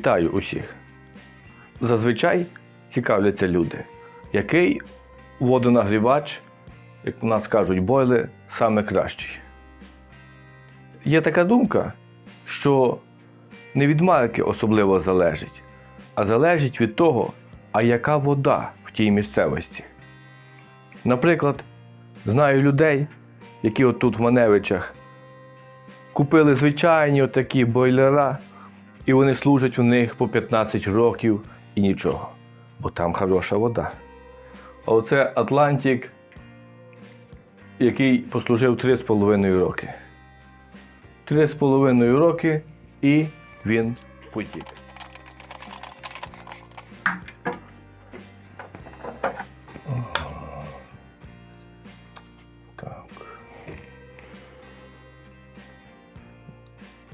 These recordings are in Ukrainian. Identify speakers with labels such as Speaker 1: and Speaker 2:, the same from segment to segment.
Speaker 1: Вітаю усіх! Зазвичай цікавляться люди, який водонагрівач, як у нас кажуть, бойли, саме кращий. Є така думка, що не від марки особливо залежить, а залежить від того, а яка вода в тій місцевості. Наприклад, знаю людей, які отут в Маневичах купили звичайні отакі бойлера, і вони служать у них по 15 років і нічого, бо там хороша вода. А оце Атлантик, який послужив 3,5 роки. 3,5 роки і він потік.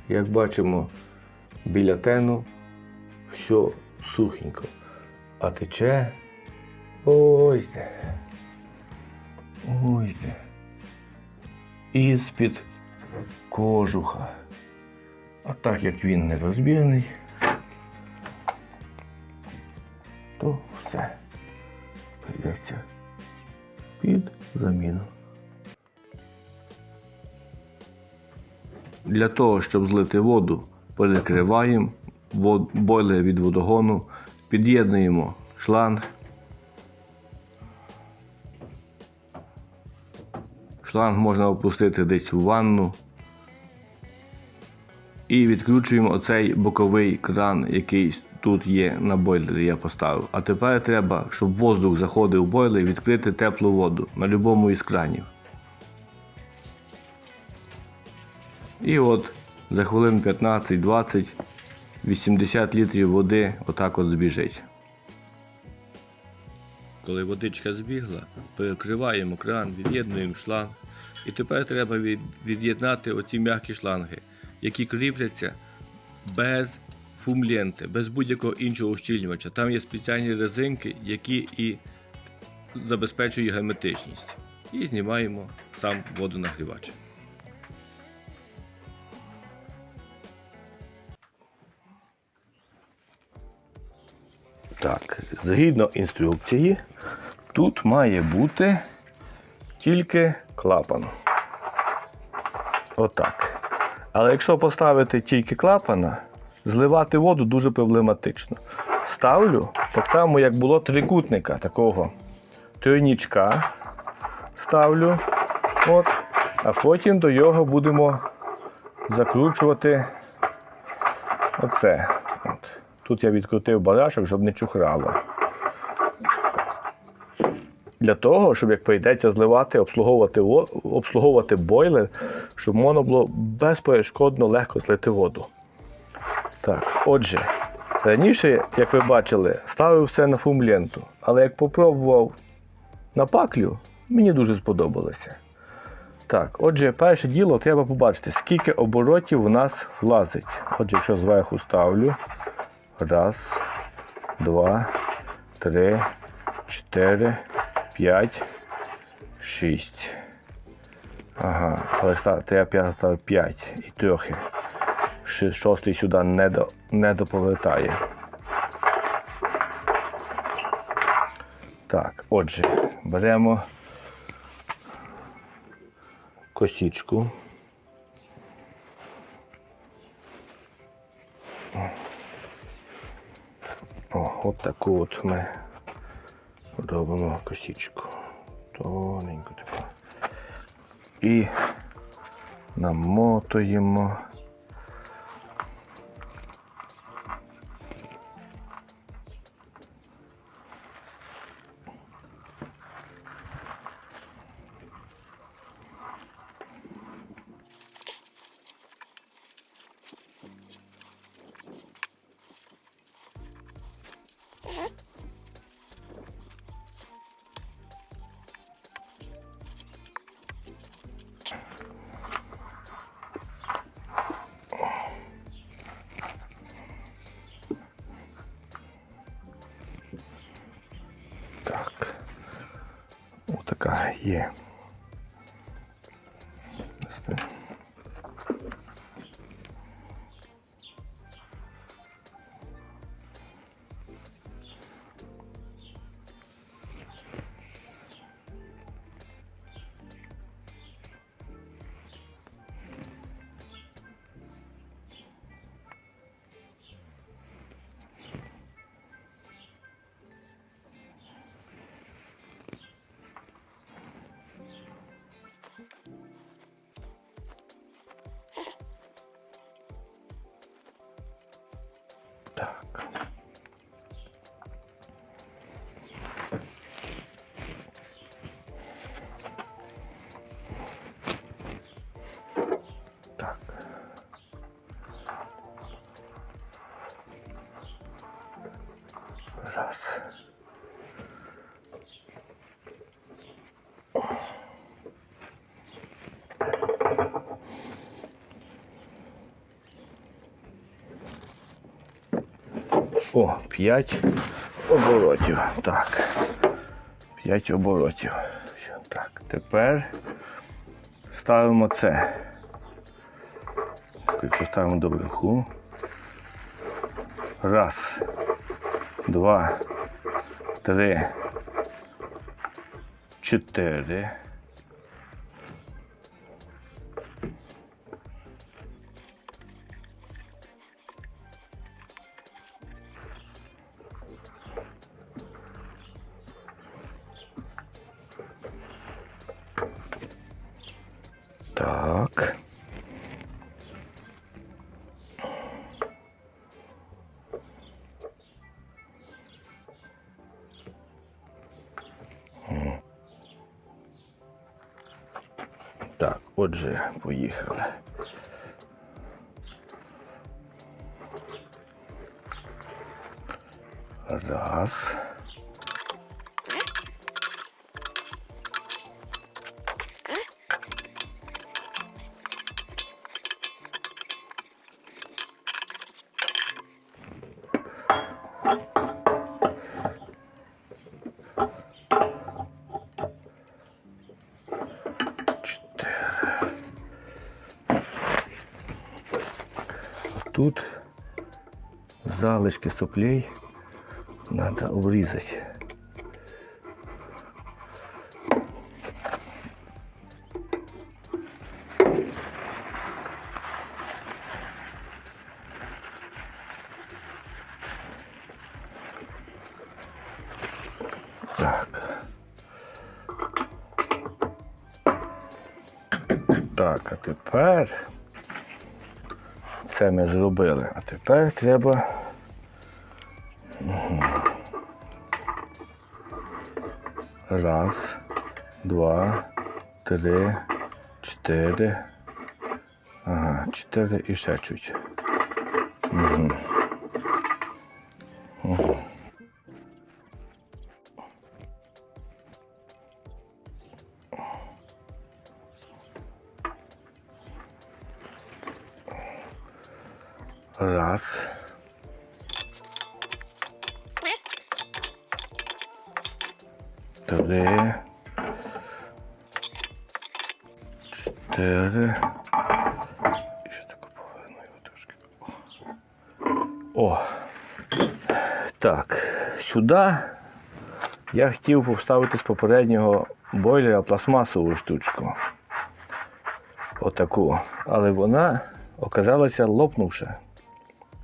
Speaker 1: Як бачимо, біля тену все сухенько, а тече ось де. Ось де. Із-під кожуха. А так як він не розбірний, то все прийдеться під заміну. Для того, щоб злити воду, перекриваємо бойлер від водогону, під'єднуємо шланг. Шланг можна опустити десь у ванну. І відкручуємо оцей боковий кран, який тут є на бойлері, я поставив. А тепер треба, щоб воздух заходив в бойлер, відкрити теплу воду на будь-якому із кранів. І от за хвилин 15-20 80 літрів води отак от збіжить. Коли водичка збігла, перекриваємо кран, від'єднуємо шланг. І тепер треба від'єднати оці м'які шланги, які кріпляться без фумленти, без будь-якого іншого ущільнювача. Там є спеціальні резинки, які і забезпечують герметичність. І знімаємо сам водонагрівач. Так, згідно інструкції, тут має бути тільки клапан. Отак. Але якщо поставити тільки клапана, зливати воду дуже проблематично. Ставлю так само, як було трикутника такого тройнічка. Ставлю. От, а потім до його будемо закручувати оце. Тут я відкрутив барашок, щоб не чухрало. Для того, щоб як прийдеться зливати, обслуговувати, обслуговувати бойлер, щоб можна було безперешкодно легко злити воду. Так, отже, раніше, як ви бачили, ставив все на фумленту, але як попробував на паклю, мені дуже сподобалося. Так, отже, перше діло треба побачити, скільки оборотів у нас влазить. Отже, якщо зверху ставлю. Раз, два, три, чотири, п'ять, шість. Ага, але треба ставити п'ять і трохи. Шостий сюди не, до, не доповертає. Так, отже, беремо косічку. От таку от ми робимо косічку. Тоненько таку. І намотуємо. Є. Ось так. О, 5 оборотів. Так. 5 оборотів. Так, тепер ставимо це. Якщо ставимо до верху. Раз, два, три, чотири. Так. Отже, поїхали. Раз. Тут залишки соплей надо обрізати. Так. А тепер це ми зробили. А тепер треба. Раз, два, три, чотири. Ага, чотири і ще чуть. Угу. Раз. Три. Чотири. І ще таку половину його трошки. О. Так. Сюди я хотів поставити з попереднього бойлера пластмасову штучку. Отаку. Але вона оказалася лопнувша.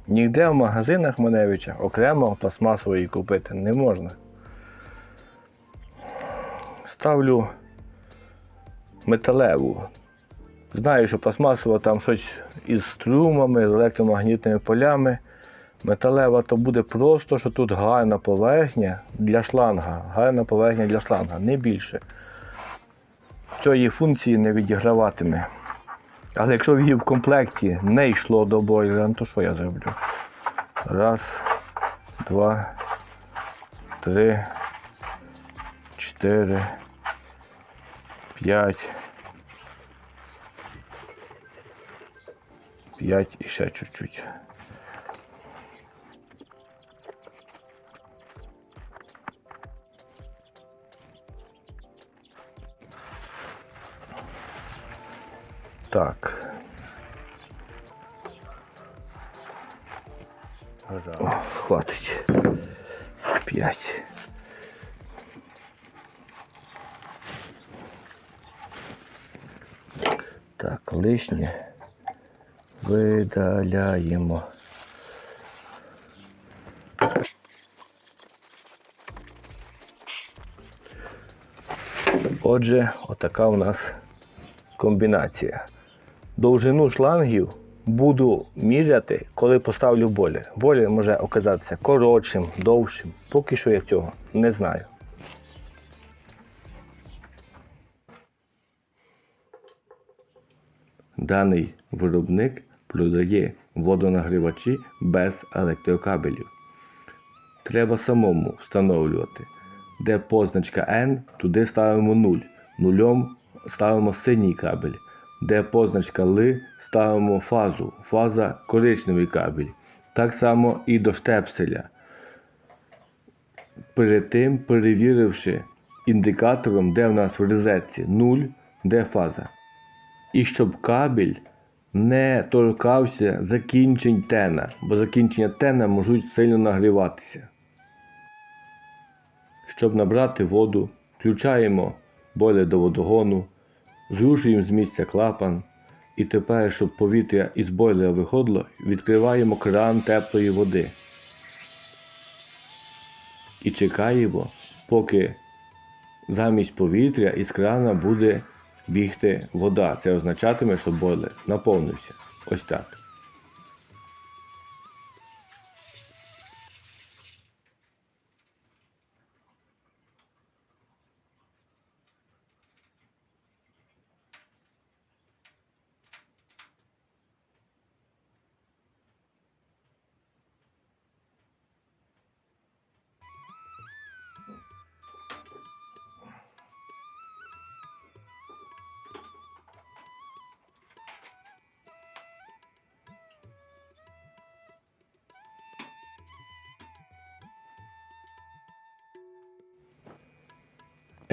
Speaker 1: Ніде в магазинах Маневича окремо пластмасової купити не можна. Ставлю металеву. Знаю, що пластмасова там щось із струмами, з електромагнітними полями. Металева то буде просто, що тут гарна поверхня для шланга. Гарна поверхня для шланга, не більше. Цієї функції не відіграватиме. Але якщо її в комплекті не йшло до бойлера, то що я зроблю? Раз, два, три, чотири, п'ять. П'ять і ще чуть-чуть. Так. О, хватить. П'ять. Так, лишнє видаляємо. Отже, отака у нас комбінація. Довжину шлангів буду міряти, коли поставлю бойлер. Бойлер може оказатися коротшим, довшим. Поки що я цього не знаю. Даний виробник продає водонагрівачі без електрокабелів. треба самому встановлювати. Де позначка N, туди ставимо 0. Нульом ставимо синій кабель. Де позначка L, ставимо фазу. Фаза коричневий кабель. Так само і до штепселя. Перед тим перевіривши індикатором, де в нас в розетці 0, де фаза. І щоб кабель не торкався закінчень тена, бо закінчення тена можуть сильно нагріватися. Щоб набрати воду, включаємо бойлер до водогону, зрушуємо з місця клапан. І тепер, щоб повітря із бойлера виходило, відкриваємо кран теплої води. І чекаємо, поки замість повітря із крана буде бігти вода. Це означатиме, що бойлер наповнився. Ось так.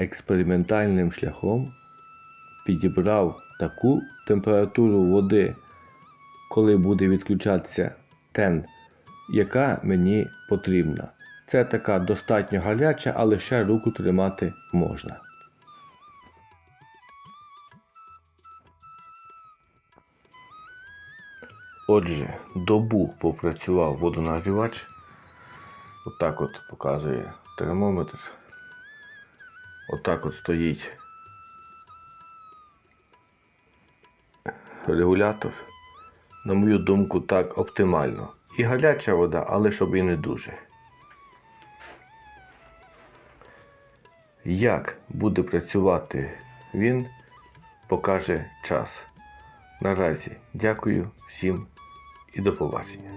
Speaker 1: Експериментальним шляхом підібрав таку температуру води, коли буде відключатися тен, яка мені потрібна. Це така достатньо гаряча, але ще руку тримати можна. Отже, добу попрацював водонагрівач. Отак от показує термометр. Отак от стоїть регулятор. На мою думку, так оптимально. І гаряча вода, але щоб і не дуже. Як буде працювати він, покаже час. Наразі дякую всім і до побачення.